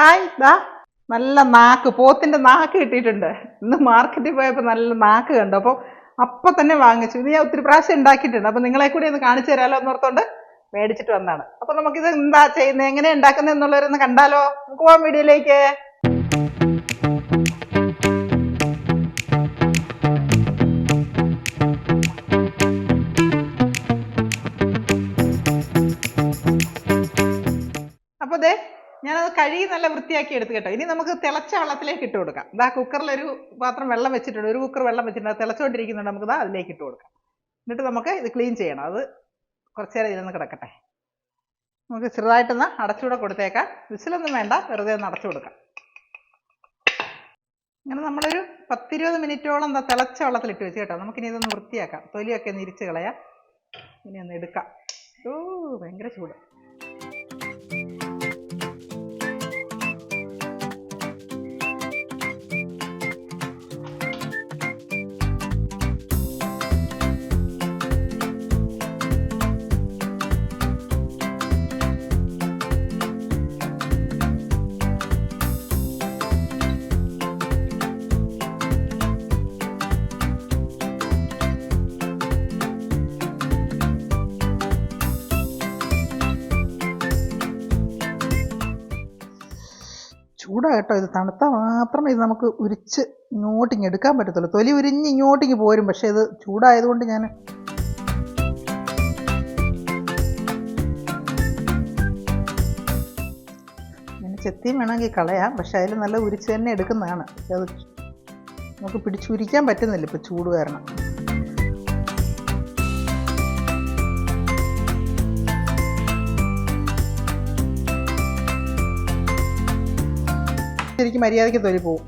Hi ദാ. നല്ല നാക്ക് പോത്തിന്റെ നാക്ക് കിട്ടിയിട്ടുണ്ട്. ഇന്ന് മാർക്കറ്റിൽ പോയപ്പോൾ നല്ല നാക്ക് കണ്ടു. അപ്പോൾ അപ്പം തന്നെ വാങ്ങിച്ചു. ഇത് ഞാൻ ഒത്തിരി പ്രാവശ്യം ഉണ്ടാക്കിയിട്ടുണ്ട്. അപ്പോൾ നിങ്ങളെ കൂടി ഒന്ന് കാണിച്ചു തരാമല്ലോ എന്നോർത്തോണ്ട് മേടിച്ചിട്ട് വന്നതാണ്. അപ്പോൾ നമുക്കിത് എന്താ ചെയ്യുന്നത് എങ്ങനെ ഉണ്ടാക്കുന്നത് എന്നുള്ളവരൊന്ന് കണ്ടാലോ. നമുക്ക് പോകാം വീഡിയോയിലേക്ക്. നല്ല വൃത്തിയാക്കി എടുത്ത് കേട്ടോ. ഇനി നമുക്ക് തിളച്ച വെള്ളത്തിലേക്ക് ഇട്ട് കൊടുക്കാം. ഇതാ കുക്കറിൽ ഒരു പാത്രം വെള്ളം വെച്ചിട്ടുണ്ട്. ഒരു കുക്കർ വെള്ളം വെച്ചിട്ടുണ്ട്. തിളച്ചുകൊണ്ടിരിക്കുന്നുണ്ട്. നമുക്ക് ഇതാ അതിലേക്ക് ഇട്ട് കൊടുക്കാം. എന്നിട്ട് നമുക്ക് ഇത് ക്ലീൻ ചെയ്യണം. അത് കുറച്ച് നേരം ഇരുന്ന് കിടക്കട്ടെ. നമുക്ക് ചെറുതായിട്ടൊന്ന് അടച്ചുകൂടെ കൊടുത്തേക്കാം. വിസിലൊന്നും വേണ്ട. വെറുതെ ഒന്ന് അടച്ചു കൊടുക്കാം. അങ്ങനെ നമ്മളൊരു പത്തിരുപത് മിനിറ്റോളം എന്താ തിളച്ച വെള്ളത്തിൽ ഇട്ട് വെച്ച് കേട്ടോ. നമുക്കിനി ഇതൊന്ന് വൃത്തിയാക്കാം. തൊലിയൊക്കെ ഒന്ന് ഇരിച്ച് കളയാം. ഇനി ഒന്ന് എടുക്കാം. ഓ ഭയങ്കര ചൂട്. ചൂടാ കേട്ടോ. ഇത് തണുത്താൽ മാത്രമേ ഇത് നമുക്ക് ഉരിച്ച് ഇങ്ങോട്ടിങ് എടുക്കാൻ പറ്റത്തുള്ളൂ. തൊലി ഉരിഞ്ഞ് ഇങ്ങോട്ടിങ് പോരും. പക്ഷേ ഇത് ചൂടായതുകൊണ്ട് ഞാൻ ചെത്തിയും വേണമെങ്കിൽ കളയാം. പക്ഷെ അതിൽ നല്ല ഉരിച്ച് തന്നെ എടുക്കുന്നതാണ്. പക്ഷെ അത് നമുക്ക് പിടിച്ചുരിക്കാൻ പറ്റുന്നില്ല. ഇപ്പോൾ ചൂട് കാരണം. ശരിക്കും മര്യാദയ്ക്ക് തൊലി പോകും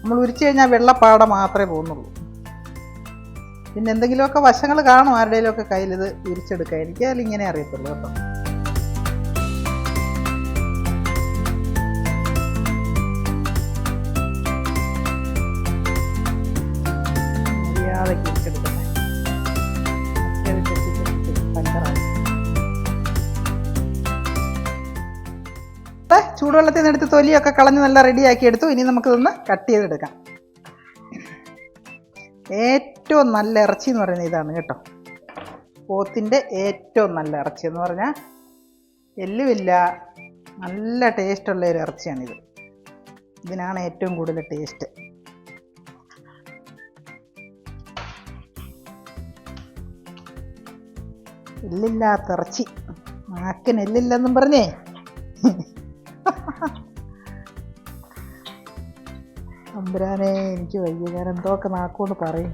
നമ്മൾ ഉരിച്ചു കഴിഞ്ഞാൽ വെള്ളപ്പാട മാത്രമേ പോകുന്നുള്ളൂ. പിന്നെ എന്തെങ്കിലുമൊക്കെ വശങ്ങൾ കാണും ആരുടെയിലൊക്കെ കയ്യിൽ ഇത് ഉരിച്ചെടുക്കാം എനിക്ക് അതിൽ ഇങ്ങനെ അറിയത്തുള്ളൂ കേട്ടോ. ചൂടുവെള്ളത്തിൽ നിന്ന് എടുത്ത് തൊലിയൊക്കെ കളഞ്ഞ് നല്ല റെഡിയാക്കി എടുത്തു. ഇനി നമുക്കിതൊന്ന് കട്ട് ചെയ്തെടുക്കാം. ഏറ്റവും നല്ല ഇറച്ചി എന്ന് പറയുന്നത് ഇതാണ് കേട്ടോ. പോത്തിന്റെ ഏറ്റവും നല്ല ഇറച്ചി എന്ന് പറഞ്ഞാൽ എല്ലുമില്ല നല്ല ടേസ്റ്റുള്ള ഒരു ഇറച്ചിയാണിത്. ഇതിനാണ് ഏറ്റവും കൂടുതൽ ടേസ്റ്റ്. എല്ലില്ലാത്ത ഇറച്ചി. നാക്കിന് എല്ലില്ലെന്നും പറഞ്ഞേ. അമ്പരാനെ എനിക്ക് വയ്യ ഞാൻ എന്തോക്കെ നാക്കുകൊണ്ട് പറയും.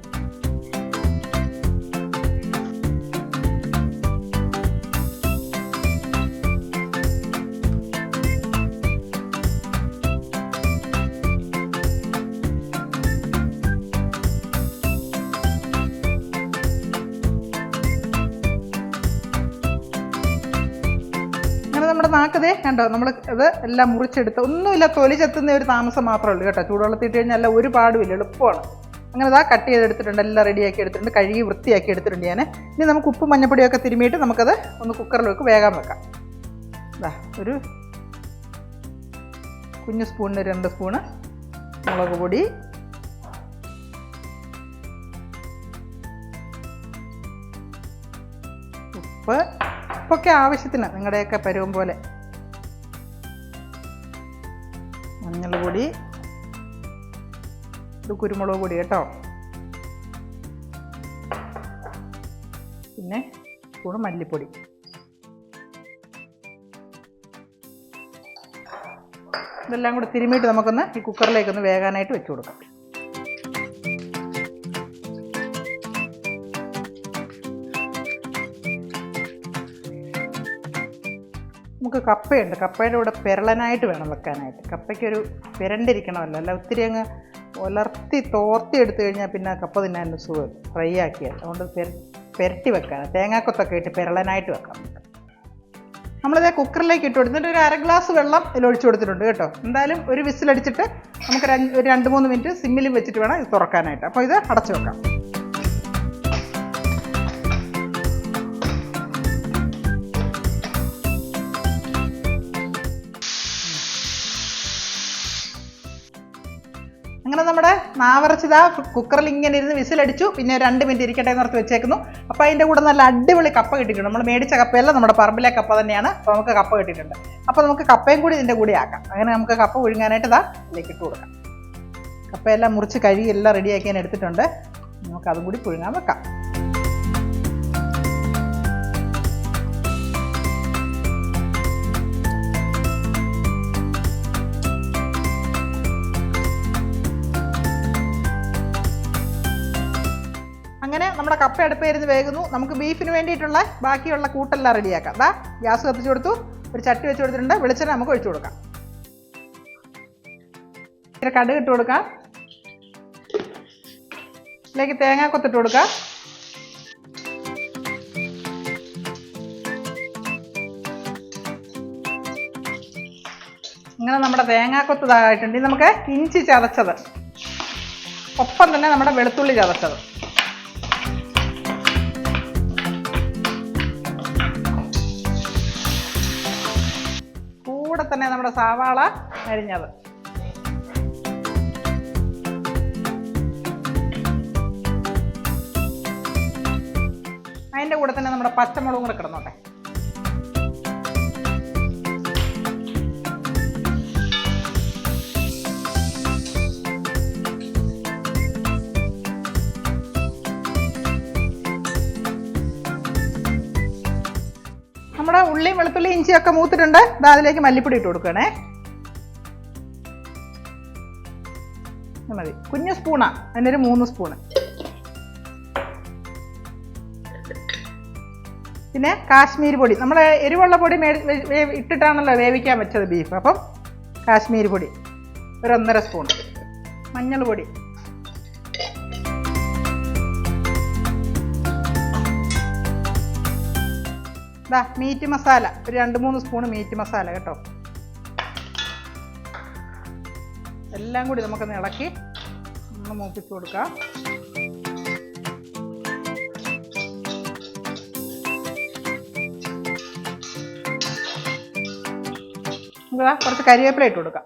നാക്കതേ കണ്ടോ? നമ്മൾ ഇത് എല്ലാം മുറിച്ചെടുത്ത് ഒന്നുമില്ല തൊലി ചെത്തുന്ന ഒരു താമസം മാത്രമേ ഉള്ളൂ കേട്ടോ. ചൂടുവെള്ളത്തിൽ ഇട്ട് കഴിഞ്ഞാൽ എല്ലാം ഒരു പാടുമില്ല എളുപ്പമാണ്. അങ്ങനെ ഇതാ കട്ട് ചെയ്തെടുത്തിട്ടുണ്ട് എല്ലാം റെഡിയാക്കി എടുത്തിട്ടുണ്ട് കഴുകി വൃത്തിയാക്കി എടുത്തിട്ടുണ്ട് ഞാൻ ഇനി നമുക്ക് ഉപ്പ് മഞ്ഞപ്പൊടിയൊക്കെ തിരുമിയിട്ട് നമുക്കത് ഒന്ന് കുക്കറിൽ വേഗം വെക്കാം. ഇതാ ഒരു കുഞ്ഞു സ്പൂണിന് രണ്ട് സ്പൂണ് മുളക് പൊടി. ഉപ്പ്. ഉപ്പൊക്കെ ആവശ്യത്തിന് നിങ്ങളുടെയൊക്കെ പരുവം പോലെ. മഞ്ഞൾ പൊടി ഇത് കുരുമുളക് പൊടി കേട്ടോ. പിന്നെ സ്പൂണ് മല്ലിപ്പൊടി. ഇതെല്ലാം കൂടെ തിരുമിയിട്ട് നമുക്കൊന്ന് ഈ കുക്കറിലേക്കൊന്ന് വേകാനായിട്ട് വെച്ച് കൊടുക്കാം. നമുക്ക് കപ്പയുണ്ട്. കപ്പയുടെ കൂടെ പെരളനായിട്ട് വേണം വെക്കാനായിട്ട്. കപ്പയ്ക്കൊരു പെരണ്ടിരിക്കണമല്ലോ. അല്ല ഒത്തിരി അങ്ങ് ഉലർത്തി തോർത്തി എടുത്തു കഴിഞ്ഞാൽ പിന്നെ കപ്പ തിന്നാൻ സുഖം. ഫ്രൈ ആക്കിയാൽ അതുകൊണ്ട് പെര പെരട്ടി വെക്കാൻ തേങ്ങാക്കൊത്തൊക്കെ ഇട്ട് പെരളനായിട്ട് വെക്കാം. നമ്മളിതേ കുക്കറിലേക്ക് ഇട്ട് കൊടുത്തിട്ട് ഒരു അര ഗ്ലാസ് വെള്ളം ഇതിൽ ഒഴിച്ചു കൊടുത്തിട്ടുണ്ട് കേട്ടോ. എന്തായാലും ഒരു വിസിലടിച്ചിട്ട് നമുക്ക് ഒരു രണ്ട് മൂന്ന് മിനിറ്റ് സിമ്മിലും വെച്ചിട്ട് വേണം ഇത് തുറക്കാനായിട്ട്. അപ്പോൾ ഇത് അടച്ചു വെക്കാം. അങ്ങനെ നമ്മുടെ നാവറച്ചിതാ കുക്കറിൽ ഇങ്ങനെ ഇരുന്ന് വിസിലടിച്ചു. പിന്നെ രണ്ട് മിനിറ്റ് ഇരിക്കട്ടെ എന്ന് ഓർത്ത് വെച്ചേക്കുന്നു. അപ്പോൾ അതിന്റെ കൂടെ നല്ല അടിപൊളി കപ്പ കിട്ടിയിട്ടുണ്ട്. നമ്മൾ മേടിച്ച കപ്പയല്ല നമ്മുടെ പറമ്പിലെ കപ്പ തന്നെയാണ്. അപ്പോൾ നമുക്ക് കപ്പ കിട്ടിയിട്ടുണ്ട്. അപ്പോൾ നമുക്ക് കപ്പയും കൂടി ഇതിന്റെ കൂടി ആക്കാം. അങ്ങനെ നമുക്ക് കപ്പ ഒഴുങ്ങാനായിട്ട് ഇതാ ഇതിലേക്ക് ഇട്ട് കൊടുക്കാം. കപ്പയെല്ലാം മുറിച്ച് കഴുകി എല്ലാം റെഡിയാക്കി ഞാൻ എടുത്തിട്ടുണ്ട്. നമുക്ക് അതും കൂടി പുഴുങ്ങാൻ വെക്കാം. നമ്മുടെ കപ്പ അടുപ്പേരുന്ന് വേകുന്നു. നമുക്ക് ബീഫിന് വേണ്ടിയിട്ടുള്ള ബാക്കിയുള്ള കൂട്ടെല്ലാം റെഡിയാക്കാം. ദാ ഗ്യാസ് കത്തിച്ചു കൊടുത്തു. ഒരു ചട്ടി വെച്ച് കൊടുത്തിട്ടുണ്ട്. വെളിച്ചെണ്ണ നമുക്ക് ഒഴിച്ചു കൊടുക്കാം. ഇങ്ങനെ കടുക് ഇട്ട് കൊടുക്കാം. ഇതിലേക്ക് തേങ്ങ കൊത്തിട്ട് കൊടുക്കാം. ഇങ്ങനെ നമ്മുടെ തേങ്ങാക്കൊത്ത് ഇതായിട്ടുണ്ട് ഇനി നമുക്ക് ഇഞ്ചി ചതച്ചത്. ഒപ്പം തന്നെ നമ്മുടെ വെളുത്തുള്ളി ചതച്ചത്. തന്നെ നമ്മുടെ സവാള അരിഞ്ഞത്. അതിന്റെ കൂടെ തന്നെ നമ്മുടെ പച്ചമുളകും കൂടെ കിടന്നോട്ടെ. നമ്മുടെ ഉള്ളിയും വെളുത്തുള്ളി ഇഞ്ചിയൊക്കെ മൂത്തിട്ടുണ്ട്. ദാ അതിലേക്ക് മല്ലിപ്പൊടി ഇട്ട് കൊടുക്കണേ മതി. കുഞ്ഞു സ്പൂണാ. അതിനൊരു മൂന്ന് സ്പൂണ്. പിന്നെ കാശ്മീരി പൊടി. നമ്മുടെ എരിവുള്ള പൊടി ഇട്ടിട്ടാണല്ലോ വേവിക്കാൻ വെച്ചത് ബീഫ്. അപ്പം കാശ്മീരി പൊടി. ഒരു ഒന്നര സ്പൂൺ മഞ്ഞൾ പൊടി. ദാ മീറ്റ് മസാല ഒരു രണ്ട് മൂന്ന് സ്പൂൺ മീറ്റ് മസാല കേട്ടോ. എല്ലാം കൂടി നമുക്കൊന്ന് ഇളക്കി ഒന്ന് മൂപ്പിച്ച് കൊടുക്കാം. നമുക്ക് കുറച്ച് കരിവേപ്പില ഇട്ട് കൊടുക്കാം.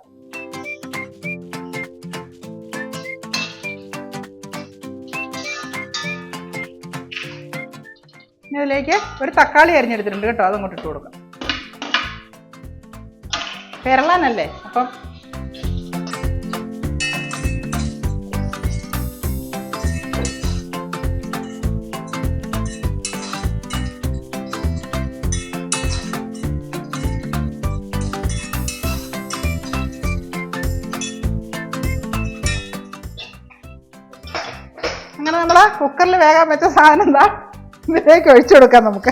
ഇനി ഇതിലേക്ക് ഒരു തക്കാളി അരിഞ്ഞെടുത്തിട്ടുണ്ട് കേട്ടോ. അതങ്ങോട്ട് ഇട്ട് കൊടുക്കാം. പെരളാനല്ലേ അപ്പം അങ്ങനെ നമ്മൾ കുക്കറിൽ വേഗം വെച്ച സാധനം എന്താ? ഇതിലേക്ക് ഒഴിച്ചു കൊടുക്കാം നമുക്ക്.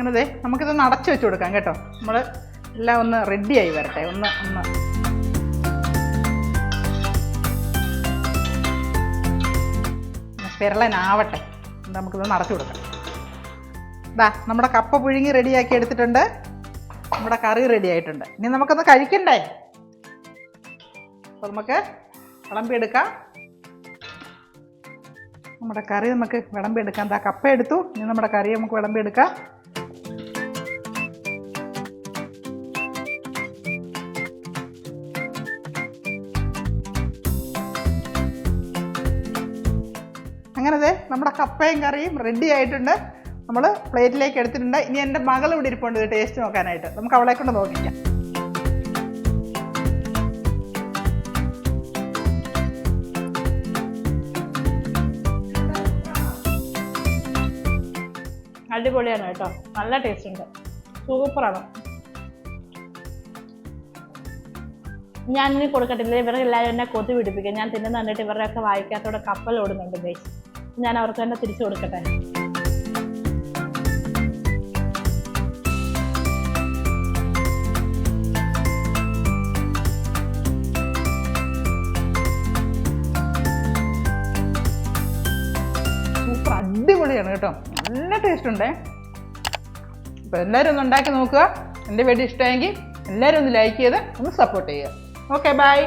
അങ്ങനെ ദേ നമുക്കിതൊന്ന് അടച്ചു വെച്ച് കൊടുക്കാം കേട്ടോ. നമ്മൾ എല്ലാം ഒന്ന് റെഡിയായി വരട്ടെ. ഒന്ന് ഒന്ന്. പെരളനാവട്ടെ നമുക്കിതൊന്ന് അടച്ചു കൊടുക്കാം. ഇതാ നമ്മുടെ കപ്പ പുഴുങ്ങി റെഡിയാക്കി എടുത്തിട്ടുണ്ട്. നമ്മുടെ കറി റെഡി ആയിട്ടുണ്ട്. ഇനി നമുക്കൊന്ന് കഴിക്കണ്ടേ? അപ്പോൾ നമുക്ക് വിളമ്പിയെടുക്കാം. നമ്മുടെ കറി നമുക്ക് വിളമ്പിയെടുക്കാം. എന്താ കപ്പ എടുത്തു. ഇനി നമ്മുടെ കറി നമുക്ക് വിളമ്പിയെടുക്കാം. അങ്ങനെ ദേ നമ്മുടെ കപ്പയും കറിയും റെഡി ആയിട്ടുണ്ട്. നമ്മൾ പ്ലേറ്റിലേക്ക് എടുത്തിട്ടുണ്ട്. ഇനി എന്റെ മകൾ ഇവിടെ ഇരിപ്പുണ്ട് ടേസ്റ്റ് നോക്കാനായിട്ട്. നമുക്ക് അവളെ കൊണ്ട് നോക്കിക്കാം. അടിപൊളിയാണ് കേട്ടോ. നല്ല ടേസ്റ്റ് ഉണ്ട്. സൂപ്പറാണ്. ഞാനിനി കൊടുക്കട്ടില്ല ഇവരെല്ലാവരും എന്നെ കൊതി പിടിപ്പിക്കും. ഞാൻ തിന്നുന്ന കണ്ടിട്ട് ഇവരുടെയൊക്കെ വായിക്കാത്തോടെ കപ്പൽ ഓടുന്നുണ്ട് ഗൈസ് ഞാൻ അവർക്ക് തന്നെ തിരിച്ചു കൊടുക്കട്ടെ. അടിപൊളിയാണ് കേട്ടോ. നല്ല ടേസ്റ്റ് ഉണ്ടേ. അപ്പോൾ എല്ലാവരും ഒന്ന് ഉണ്ടാക്കി നോക്കുക. എന്റെ വീഡിയോ ഇഷ്ടമായെങ്കിൽ എല്ലാവരും ഒന്ന് ലൈക്ക് ചെയ്ത് ഒന്ന് സപ്പോർട്ട് ചെയ്യുക. Okay bye